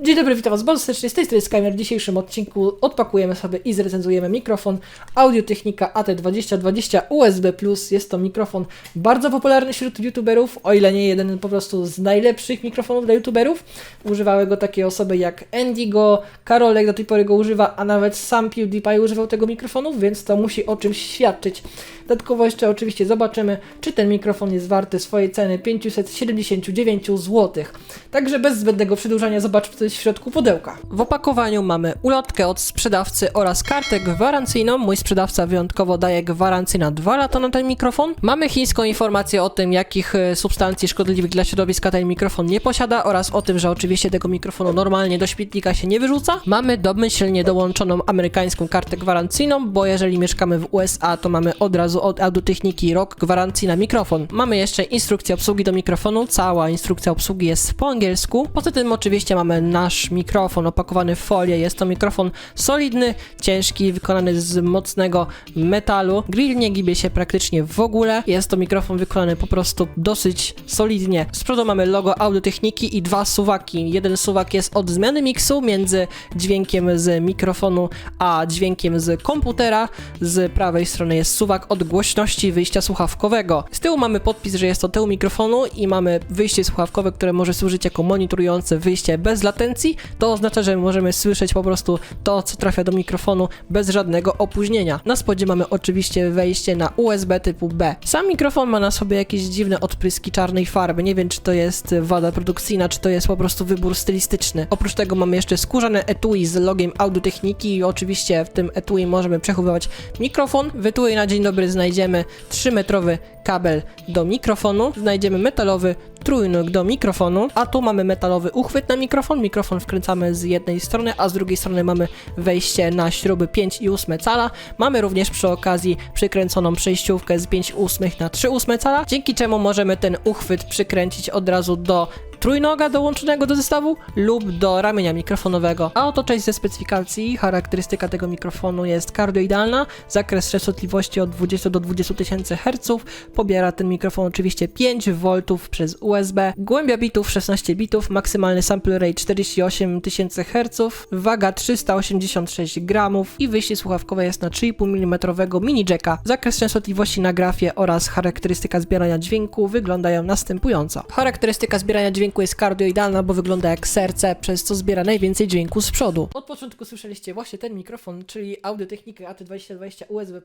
Dzień dobry, witam Was bardzo serdecznie, z tej strony Skymer. W dzisiejszym odcinku odpakujemy sobie i zrecenzujemy mikrofon Audio-Technica AT2020 USB+. Jest to mikrofon bardzo popularny wśród youtuberów, o ile nie jeden po prostu z najlepszych mikrofonów dla youtuberów. Używały go takie osoby jak Endigo, Karolek do tej pory go używa, a nawet sam PewDiePie używał tego mikrofonu, więc to musi o czymś świadczyć. Dodatkowo jeszcze oczywiście zobaczymy, czy ten mikrofon jest warty swojej ceny 579 zł. Także bez zbędnego przedłużania zobaczmy, co jest w środku pudełka. W opakowaniu mamy ulotkę od sprzedawcy oraz kartę gwarancyjną. Mój sprzedawca wyjątkowo daje gwarancję na 2 lata na ten mikrofon. Mamy chińską informację o tym, jakich e, substancji szkodliwych dla środowiska ten mikrofon nie posiada oraz o tym, że oczywiście tego mikrofonu normalnie do śmietnika się nie wyrzuca. Mamy domyślnie dołączoną amerykańską kartę gwarancyjną, bo jeżeli mieszkamy w USA, to mamy od razu od Audiotechniki rok gwarancji na mikrofon. Mamy jeszcze instrukcję obsługi do mikrofonu. Cała instrukcja obsługi jest po angielsku. Poza tym oczywiście mamy nasz mikrofon opakowany w folię. Jest to mikrofon solidny, ciężki, wykonany z mocnego metalu. Grill nie gibie się praktycznie w ogóle. Jest to mikrofon wykonany po prostu dosyć solidnie. Z przodu mamy logo Audiotechniki i dwa suwaki. Jeden suwak jest od zmiany miksu między dźwiękiem z mikrofonu a dźwiękiem z komputera. Z prawej strony jest suwak od głośności wyjścia słuchawkowego. Z tyłu mamy podpis, że jest to tył mikrofonu i mamy wyjście słuchawkowe, które może służyć jako monitorujące wyjście bez latencji. To oznacza, że możemy słyszeć po prostu to, co trafia do mikrofonu bez żadnego opóźnienia. Na spodzie mamy oczywiście wejście na USB typu B. Sam mikrofon ma na sobie jakieś dziwne odpryski czarnej farby. Nie wiem, czy to jest wada produkcyjna, czy to jest po prostu wybór stylistyczny. Oprócz tego mamy jeszcze skórzane etui z logiem Audiotechniki i oczywiście w tym etui możemy przechowywać mikrofon. W etui na dzień dobry znajdziemy 3-metrowy kabel do mikrofonu, znajdziemy metalowy trójnóg do mikrofonu, a tu mamy metalowy uchwyt na mikrofon. Mikrofon wkręcamy z jednej strony, a z drugiej strony mamy wejście na śruby 5 i 8 cala. Mamy również przy okazji przykręconą przejściówkę z 5 ósmych na 3 ósme cala, dzięki czemu możemy ten uchwyt przykręcić od razu do trójnoga dołączonego do zestawu lub do ramienia mikrofonowego. A oto część ze specyfikacji. Charakterystyka tego mikrofonu jest kardioidalna, zakres częstotliwości od 20 do 20 tysięcy Hz. Pobiera ten mikrofon oczywiście 5 V przez USB, głębia bitów 16 bitów, maksymalny sample rate 48 tysięcy Hz, waga 386 gramów i wyjście słuchawkowe jest na 3,5 mm mini jacka. Zakres częstotliwości na grafie oraz charakterystyka zbierania dźwięku wyglądają następująco. Charakterystyka zbierania dźwięku jest kardioidalna, bo wygląda jak serce, przez co zbiera najwięcej dźwięku z przodu. Od początku słyszeliście właśnie ten mikrofon, czyli Audiotechnika AT2020 USB+.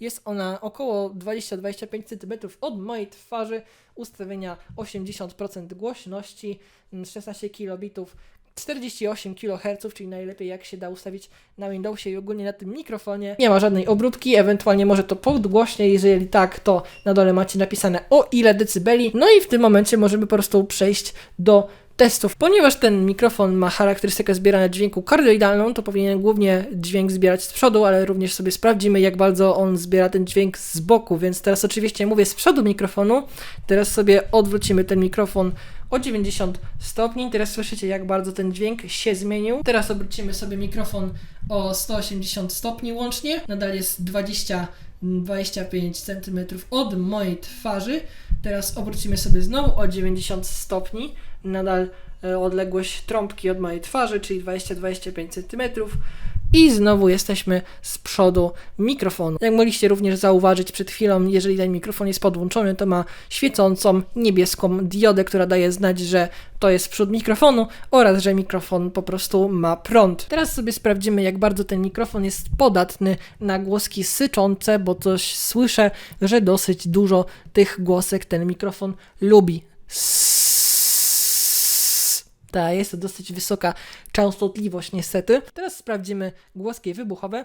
Jest ona około 20-25 cm od mojej twarzy, ustawienia 80% głośności, mm, 16 kilobitów, 48 kHz, czyli najlepiej jak się da ustawić na Windowsie i ogólnie na tym mikrofonie. Nie ma żadnej obróbki, ewentualnie może to podgłośnie, jeżeli tak, to na dole macie napisane o ile decybeli. No i w tym momencie możemy po prostu przejść do testów. Ponieważ ten mikrofon ma charakterystykę zbierania dźwięku kardioidalną, to powinien głównie dźwięk zbierać z przodu, ale również sobie sprawdzimy, jak bardzo on zbiera ten dźwięk z boku. Więc teraz oczywiście mówię z przodu mikrofonu. Teraz sobie odwrócimy ten mikrofon o 90 stopni. Teraz słyszycie, jak bardzo ten dźwięk się zmienił. Teraz obrócimy sobie mikrofon o 180 stopni łącznie. Nadal jest 20 25 cm od mojej twarzy. Teraz obrócimy sobie znowu o 90 stopni. Nadal e, odległość trąbki od mojej twarzy, czyli 20-25 cm. I znowu jesteśmy z przodu mikrofonu. Jak mogliście również zauważyć przed chwilą, jeżeli ten mikrofon jest podłączony, to ma świecącą niebieską diodę, która daje znać, że to jest przód mikrofonu oraz, że mikrofon po prostu ma prąd. Teraz sobie sprawdzimy, jak bardzo ten mikrofon jest podatny na głoski syczące, bo coś słyszę, że dosyć dużo tych głosek ten mikrofon lubi. Tak, jest to dosyć wysoka częstotliwość niestety. Teraz sprawdzimy głoski wybuchowe.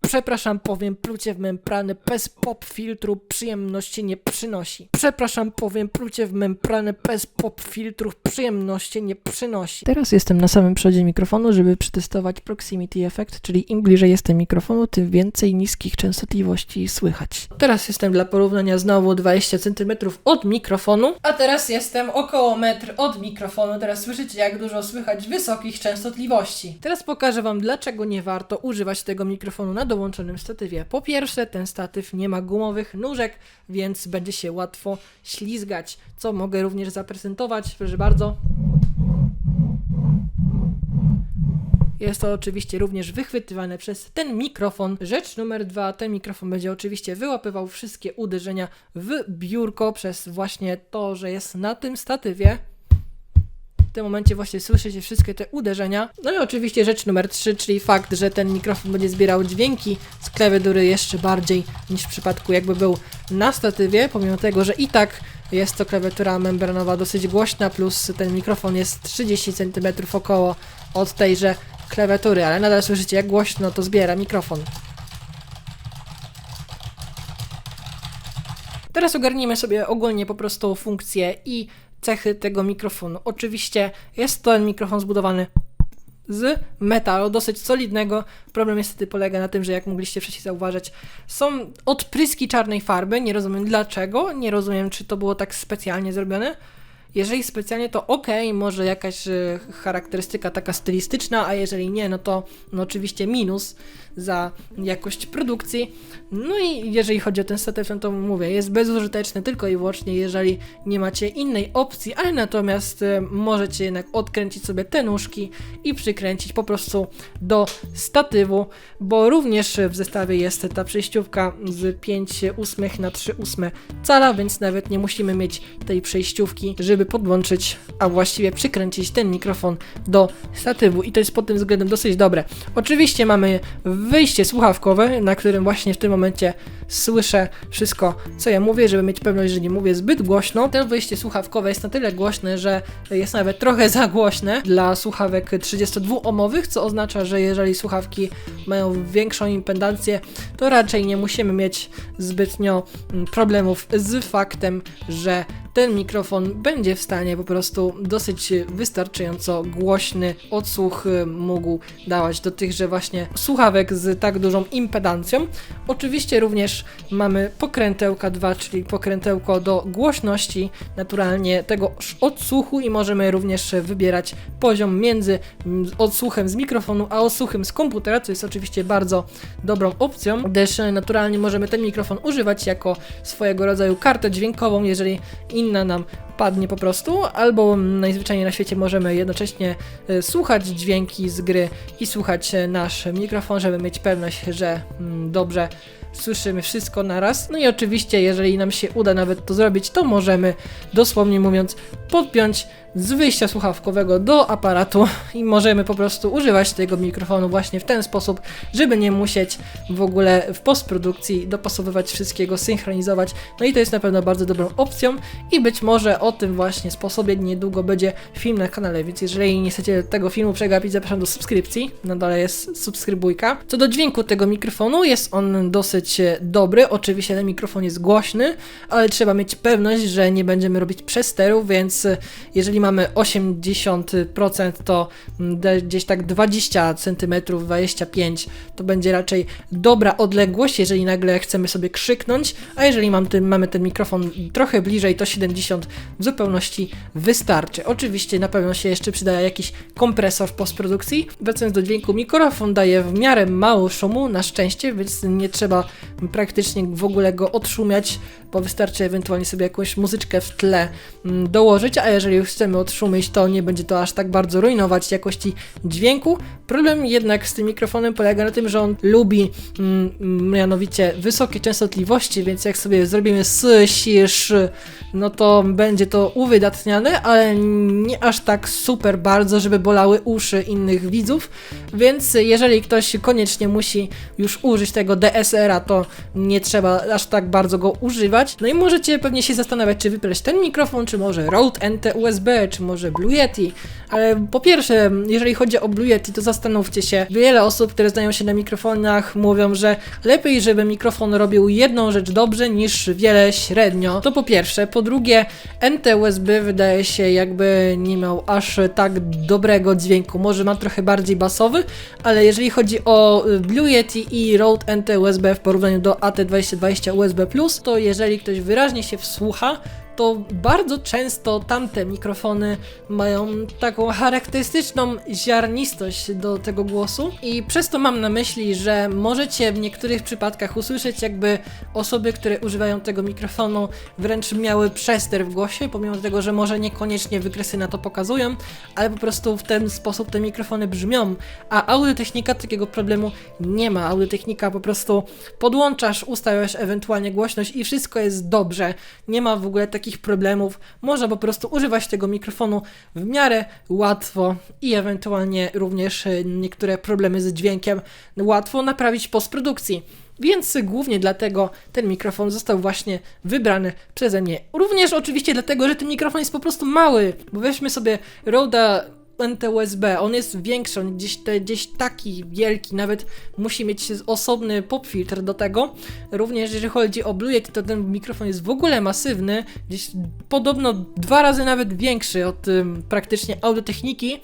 Przepraszam, powiem, plucie w membranę bez pop filtru przyjemności nie przynosi. Przepraszam, powiem, plucie w membranę bez pop filtrów przyjemności nie przynosi. Teraz jestem na samym przodzie mikrofonu, żeby przetestować proximity effect, czyli im bliżej jestem mikrofonu, tym więcej niskich częstotliwości słychać. Teraz jestem dla porównania znowu 20 cm od mikrofonu, a teraz jestem około metr od mikrofonu. Teraz słyszycie, jak dużo słychać wysokich częstotliwości. Teraz pokażę Wam, dlaczego nie warto używać tego mikrofonu na dołączonym statywie. Po pierwsze, ten statyw nie ma gumowych nóżek, więc będzie się łatwo ślizgać, co mogę również zaprezentować. Proszę bardzo. Jest to oczywiście również wychwytywane przez ten mikrofon. Rzecz numer dwa, ten mikrofon będzie oczywiście wyłapywał wszystkie uderzenia w biurko przez właśnie to, że jest na tym statywie. W tym momencie właśnie słyszycie wszystkie te uderzenia. No i oczywiście rzecz numer 3, czyli fakt, że ten mikrofon będzie zbierał dźwięki z klawiatury jeszcze bardziej niż w przypadku jakby był na statywie, pomimo tego, że i tak jest to klawiatura membranowa dosyć głośna, plus ten mikrofon jest 30 cm około od tejże klawiatury, ale nadal słyszycie jak głośno to zbiera mikrofon. Teraz ogarnijmy sobie ogólnie po prostu funkcje i cechy tego mikrofonu. Oczywiście jest to mikrofon zbudowany z metalu, dosyć solidnego. Problem niestety polega na tym, że jak mogliście wcześniej zauważyć, są odpryski czarnej farby. Nie rozumiem dlaczego, nie rozumiem czy to było tak specjalnie zrobione. Jeżeli specjalnie, to ok, może jakaś e, charakterystyka taka stylistyczna, a jeżeli nie, no to no oczywiście minus za jakość produkcji. No i jeżeli chodzi o ten statyw, no to mówię, jest bezużyteczny tylko i wyłącznie, jeżeli nie macie innej opcji, ale natomiast e, możecie jednak odkręcić sobie te nóżki i przykręcić po prostu do statywu, bo również w zestawie jest ta przejściówka z 5 ósmych na 3 ósme cala, więc nawet nie musimy mieć tej przejściówki, żeby podłączyć, a właściwie przykręcić ten mikrofon do statywu i to jest pod tym względem dosyć dobre. Oczywiście mamy wyjście słuchawkowe, na którym właśnie w tym momencie słyszę wszystko, co ja mówię, żeby mieć pewność, że nie mówię zbyt głośno. To wyjście słuchawkowe jest na tyle głośne, że jest nawet trochę za głośne dla słuchawek 32-omowych, co oznacza, że jeżeli słuchawki mają większą impedancję, to raczej nie musimy mieć zbytnio mm, problemów z faktem, że ten mikrofon będzie w stanie po prostu dosyć wystarczająco głośny odsłuch y, mógł dawać do tychże właśnie słuchawek z tak dużą impedancją. Oczywiście również mamy pokrętełka 2, czyli pokrętełko do głośności naturalnie tego odsłuchu i możemy również wybierać poziom między odsłuchem z mikrofonu a odsłuchem z komputera, co jest oczywiście bardzo dobrą opcją, gdyż naturalnie możemy ten mikrofon używać jako swojego rodzaju kartę dźwiękową, jeżeli inna nam padnie po prostu, albo najzwyczajniej na świecie możemy jednocześnie e, słuchać dźwięki z gry i słuchać e, nasz mikrofon, żeby mieć pewność, że mm, dobrze słyszymy wszystko naraz. No i oczywiście, jeżeli nam się uda nawet to zrobić, to możemy dosłownie mówiąc podpiąć z wyjścia słuchawkowego do aparatu i możemy po prostu używać tego mikrofonu właśnie w ten sposób, żeby nie musieć w ogóle w postprodukcji dopasowywać wszystkiego, synchronizować. No i to jest na pewno bardzo dobrą opcją i być może o tym właśnie sposobie niedługo będzie film na kanale, więc jeżeli nie chcecie tego filmu przegapić, zapraszam do subskrypcji. Na dole jest subskrybujka. Co do dźwięku tego mikrofonu, jest on dosyć dobry. Oczywiście ten mikrofon jest głośny, ale trzeba mieć pewność, że nie będziemy robić przesteru, więc jeżeli mamy 80%, to gdzieś tak 20 cm, 25 to będzie raczej dobra odległość, jeżeli nagle chcemy sobie krzyknąć, a jeżeli mam ten, mamy ten mikrofon trochę bliżej, to 70 w zupełności wystarczy. Oczywiście na pewno się jeszcze przydaje jakiś kompresor w postprodukcji. Wracając do dźwięku, mikrofon daje w miarę mało szumu, na szczęście, więc nie trzeba praktycznie w ogóle go odszumiać, bo wystarczy ewentualnie sobie jakąś muzyczkę w tle mm, dołożyć, a jeżeli chcemy chcemy odszumić, to nie będzie to aż tak bardzo rujnować jakości dźwięku. Problem jednak z tym mikrofonem polega na tym, że on lubi mm, mianowicie wysokie częstotliwości, więc jak sobie zrobimy s, si, no to będzie to uwydatniane, ale nie aż tak super bardzo, żeby bolały uszy innych widzów, więc jeżeli ktoś koniecznie musi już użyć tego DSR-a, to nie trzeba aż tak bardzo go używać. No i możecie pewnie się zastanawiać, czy wybrać ten mikrofon, czy może Rode NT USB, czy może Blue Yeti, ale po pierwsze, jeżeli chodzi o Blue Yeti, to zastanówcie się. Wiele osób, które znają się na mikrofonach, mówią, że lepiej, żeby mikrofon robił jedną rzecz dobrze, niż wiele średnio. To po pierwsze. Po drugie, NT USB wydaje się jakby nie miał aż tak dobrego dźwięku. Może ma trochę bardziej basowy, ale jeżeli chodzi o Blue Yeti i Rode NT USB w porównaniu do AT2020 USB+, to jeżeli ktoś wyraźnie się wsłucha, to bardzo często tamte mikrofony mają taką charakterystyczną ziarnistość do tego głosu i przez to mam na myśli, że możecie w niektórych przypadkach usłyszeć jakby osoby, które używają tego mikrofonu wręcz miały przester w głosie, pomimo tego, że może niekoniecznie wykresy na to pokazują, ale po prostu w ten sposób te mikrofony brzmią, a audiotechnika takiego problemu nie ma. Audiotechnika po prostu podłączasz, ustawiasz ewentualnie głośność i wszystko jest dobrze. Nie ma w ogóle takich problemów. Można po prostu używać tego mikrofonu w miarę łatwo i ewentualnie również e, niektóre problemy z dźwiękiem łatwo naprawić w postprodukcji. Więc głównie dlatego ten mikrofon został właśnie wybrany przeze mnie. Również oczywiście dlatego, że ten mikrofon jest po prostu mały, bo weźmy sobie Roda NT-USB, on jest większy, on gdzieś, te, gdzieś taki wielki, nawet musi mieć osobny popfiltr do tego. Również jeżeli chodzi o Blue Yeti, to ten mikrofon jest w ogóle masywny, gdzieś podobno dwa razy nawet większy od ym, praktycznie audiotechniki.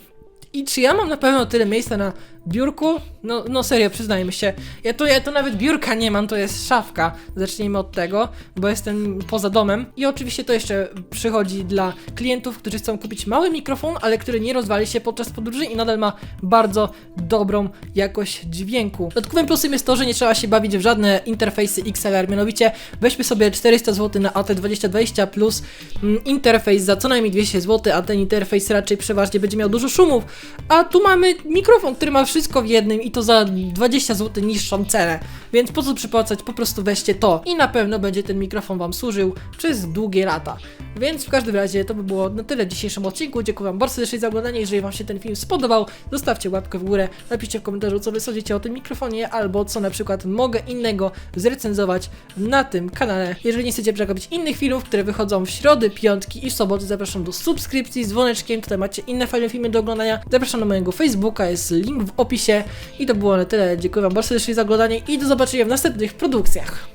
I czy ja mam na pewno tyle miejsca na biurku? No, no serio, przyznajmy się. Ja to, ja to nawet biurka nie mam, to jest szafka. Zacznijmy od tego, bo jestem poza domem. I oczywiście to jeszcze przychodzi dla klientów, którzy chcą kupić mały mikrofon, ale który nie rozwali się podczas podróży i nadal ma bardzo dobrą jakość dźwięku. Dodatkowym plusem jest to, że nie trzeba się bawić w żadne interfejsy XLR, mianowicie weźmy sobie 400 zł na AT2020 plus mm, interfejs za co najmniej 200 zł, a ten interfejs raczej przeważnie będzie miał dużo szumów, a tu mamy mikrofon, który ma wszystko w jednym i to za 20 zł niższą cenę. Więc po co przypłacać? Po prostu weźcie to i na pewno będzie ten mikrofon Wam służył przez długie lata. Więc w każdym razie to by było na tyle w dzisiejszym odcinku. Dziękuję Wam bardzo serdecznie za oglądanie. Jeżeli Wam się ten film spodobał, zostawcie łapkę w górę, napiszcie w komentarzu, co Wy sądzicie o tym mikrofonie, albo co na przykład mogę innego zrecenzować na tym kanale. Jeżeli nie chcecie przegapić innych filmów, które wychodzą w środy, piątki i soboty, zapraszam do subskrypcji z dzwoneczkiem. Tutaj macie inne fajne filmy do oglądania. Zapraszam do mojego Facebooka, jest link w opisie. I to było na tyle. Dziękuję Wam bardzo serdecznie za oglądanie i do zobaczenia w następnych produkcjach.